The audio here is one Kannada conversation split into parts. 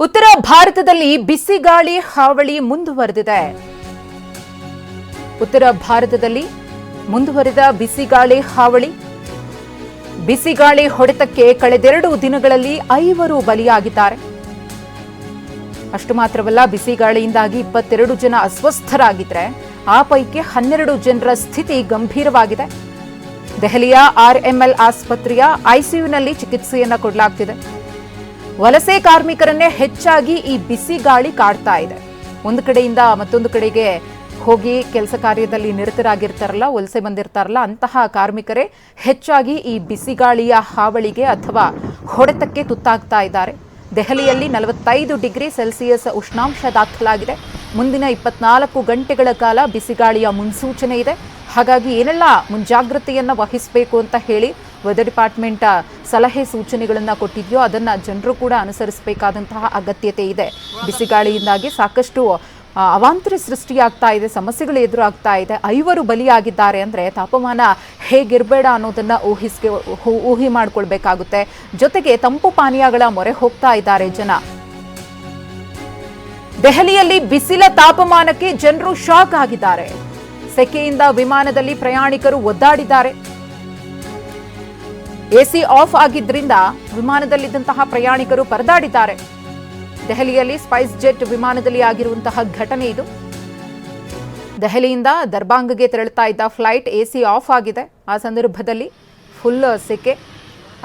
ಉತ್ತರ ಭಾರತದಲ್ಲಿ ಬಿಸಿಗಾಳಿ ಹಾವಳಿ ಮುಂದುವರೆದಿದೆ. ಉತ್ತರ ಭಾರತದಲ್ಲಿ ಮುಂದುವರೆದ ಬಿಸಿಗಾಳಿ ಹಾವಳಿ. ಬಿಸಿಗಾಳಿ ಹೊಡೆತಕ್ಕೆ ಕಳೆದೆರಡು ದಿನಗಳಲ್ಲಿ ಐವರು ಬಲಿಯಾಗಿದ್ದಾರೆ. ಅಷ್ಟು ಮಾತ್ರವಲ್ಲ ಬಿಸಿಗಾಳಿಯಿಂದಾಗಿ ಇಪ್ಪತ್ತೆರಡು ಜನ ಅಸ್ವಸ್ಥರಾಗಿದ್ರೆ, ಆ ಪೈಕಿ ಹನ್ನೆರಡು ಜನರ ಸ್ಥಿತಿ ಗಂಭೀರವಾಗಿದೆ. ದೆಹಲಿಯ ಆರ್ಎಂಎಲ್ ಆಸ್ಪತ್ರೆಯ ಐಸಿಯುನಲ್ಲಿ ಚಿಕಿತ್ಸೆಯನ್ನ ಕೊಡಲಾಗ್ತಿದೆ. ವಲಸೆ ಕಾರ್ಮಿಕರನ್ನೇ ಹೆಚ್ಚಾಗಿ ಈ ಬಿಸಿ ಗಾಳಿ ಕಾಡ್ತಾ ಇದೆ. ಒಂದು ಕಡೆಯಿಂದ ಮತ್ತೊಂದು ಕಡೆಗೆ ಹೋಗಿ ಕೆಲಸ ಕಾರ್ಯದಲ್ಲಿ ನಿರತರಾಗಿರ್ತಾರಲ್ಲ, ವಲಸೆ ಬಂದಿರ್ತಾರಲ್ಲ, ಅಂತಹ ಕಾರ್ಮಿಕರೇ ಹೆಚ್ಚಾಗಿ ಈ ಬಿಸಿಗಾಳಿಯ ಹಾವಳಿಗೆ ಅಥವಾ ಹೊಡೆತಕ್ಕೆ ತುತ್ತಾಗ್ತಾ ಇದ್ದಾರೆ. ದೆಹಲಿಯಲ್ಲಿ ನಲವತ್ತೈದು ಡಿಗ್ರಿ ಸೆಲ್ಸಿಯಸ್ ಉಷ್ಣಾಂಶ ದಾಖಲಾಗಿದೆ. ಮುಂದಿನ ಇಪ್ಪತ್ನಾಲ್ಕು ಗಂಟೆಗಳ ಕಾಲ ಬಿಸಿಗಾಳಿಯ ಮುನ್ಸೂಚನೆ ಇದೆ. ಹಾಗಾಗಿ ಏನೆಲ್ಲ ಮುಂಜಾಗ್ರತೆಯನ್ನು ವಹಿಸಬೇಕು ಅಂತ ಹೇಳಿ ವೆದರ್ ಡಿಪಾರ್ಟ್ಮೆಂಟ್ ಸಲಹೆ ಸೂಚನೆಗಳನ್ನು ಕೊಟ್ಟಿದೆಯೋ, ಅದನ್ನು ಜನರು ಕೂಡ ಅನುಸರಿಸಬೇಕಾದಂತಹ ಅಗತ್ಯತೆ ಇದೆ. ಬಿಸಿಗಾಳಿಯಿಂದಾಗಿ ಸಾಕಷ್ಟು ಅವಾಂತರ ಸೃಷ್ಟಿಯಾಗ್ತಾ ಇದೆ, ಸಮಸ್ಯೆಗಳು ಎದುರಾಗ್ತಾ ಇದೆ. ಐವರು ಬಲಿಯಾಗಿದ್ದಾರೆ ಅಂದರೆ ತಾಪಮಾನ ಹೇಗಿರಬೇಡ ಅನ್ನೋದನ್ನು ಊಹಿಸ್ಕೆ ಊಹಿ ಮಾಡ್ಕೊಳ್ಬೇಕಾಗುತ್ತೆ. ಜೊತೆಗೆ ತಂಪು ಪಾನೀಯಗಳ ಮೊರೆ ಹೋಗ್ತಾ ಇದ್ದಾರೆ ಜನ. ದೆಹಲಿಯಲ್ಲಿ ಬಿಸಿಲ ತಾಪಮಾನಕ್ಕೆ ಜನರು ಶಾಕ್ ಆಗಿದ್ದಾರೆ. ಸೆಕೆಯಿಂದ ವಿಮಾನದಲ್ಲಿ ಪ್ರಯಾಣಿಕರು ಒದ್ದಾಡಿದ್ದಾರೆ. ಎಸಿ ಆಫ್ ಆಗಿದ್ರಿಂದ ವಿಮಾನದಲ್ಲಿದ್ದಂತಹ ಪ್ರಯಾಣಿಕರು ಪರದಾಡಿದ್ದಾರೆ. ದೆಹಲಿಯಲ್ಲಿ ಸ್ಪೈಸ್ ಜೆಟ್ ವಿಮಾನದಲ್ಲಿ ಆಗಿರುವಂತಹ ಘಟನೆ ಇದು. ದೆಹಲಿಯಿಂದ ದರ್ಬಾಂಗ್ಗೆ ತೆರಳುತ್ತಾ ಇದ್ದ ಫ್ಲೈಟ್ ಎಸಿ ಆಫ್ ಆಗಿದೆ. ಆ ಸಂದರ್ಭದಲ್ಲಿ ಫುಲ್ ಸೆಕೆ.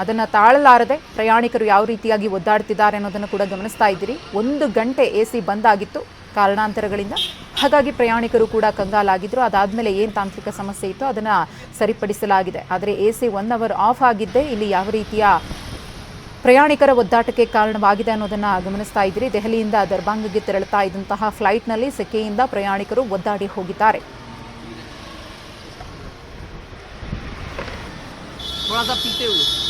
ಅದನ್ನು ತಾಳಲಾರದೆ ಪ್ರಯಾಣಿಕರು ಯಾವ ರೀತಿಯಾಗಿ ಒದ್ದಾಡ್ತಿದ್ದಾರೆ ಅನ್ನೋದನ್ನು ಕೂಡ ಗಮನಿಸ್ತಾ ಇದ್ದೀರಿ. ಒಂದು ಗಂಟೆ ಎ ಸಿ ಬಂದಾಗಿತ್ತು ಕಾರಣಾಂತರಗಳಿಂದ. ಹಾಗಾಗಿ ಪ್ರಯಾಣಿಕರು ಕೂಡ ಕಂಗಾಲಾಗಿದ್ರು ಅದಾದಮೇಲೆ ಏನು ತಾಂತ್ರಿಕ ಸಮಸ್ಯೆ ಇತ್ತು ಅದನ್ನು ಸರಿಪಡಿಸಲಾಗಿದೆ ಆದರೆ A C one hour off ಆಗಿದ್ದೇ ಇಲ್ಲಿ ಯಾವ ರೀತಿಯ ಪ್ರಯಾಣಿಕರ ಒದ್ದಾಟಕ್ಕೆ ಕಾರಣವಾಗಿದೆ ಅನ್ನೋದನ್ನ ಗಮನಿಸ್ತಾ ಇದ್ದೀರಿ ದೆಹಲಿಯಿಂದ ದರ್ಬಾಂಗ್ಗೆ ತೆರಳುತ್ತಾ ಇದ್ದಂತಹ ಫ್ಲೈಟ್ನಲ್ಲಿ ಸೆಕೆಯಿಂದ ಪ್ರಯಾಣಿಕರು ಒದ್ದಾಡಿ ಹೋಗಿದ್ದಾರೆ थोड़ा सा पीते हुए